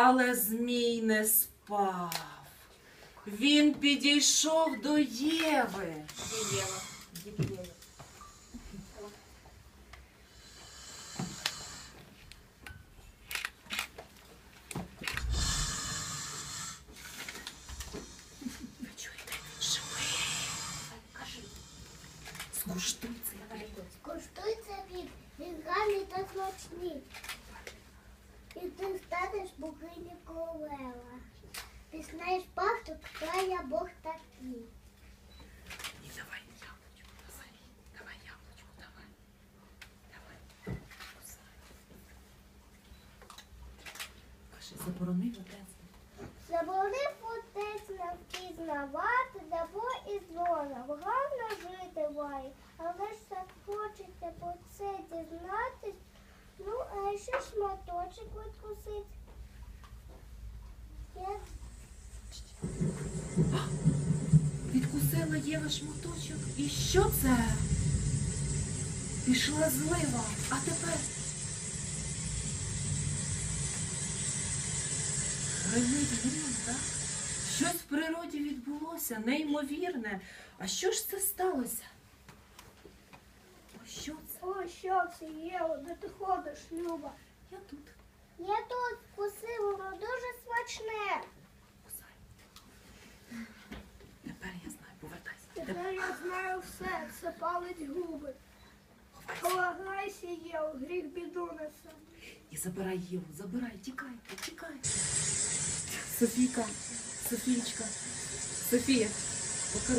Але Змій не спав. Він підійшов до Єви. Живий. Скуштуй цей хліб. Куштуй це хліб, він гарний та смачний. Станеш богині королева. Пізнаєш пасту, хто я Бог такий. І давай яблучко, давай. Давай яблучко, давай. Давай. Каже, заборонив отець. Заборив отець нам пізнавати добро і зло, гарно жити має, але ж так хочеться про це дізнатись, ну а ще шматочок відкусить. Я Відкусила Єва шматочок. І що це? Пішла злива. А тепер. Гримить грім, так? Щось в природі відбулося, неймовірне. А що ж це сталося? О, що це? О, що це є? Де ти ходиш, Люба? Я тут. Я тут вкусив, воно дуже смачне. Кусай. Тепер я знаю, повертайся. Тепер я знаю все, це палить губи. Полагайся є, гріх біду несе. І забирай Єву, забирай, тікайте, тікайте. Софійка, Софійчка, Софія, покажи.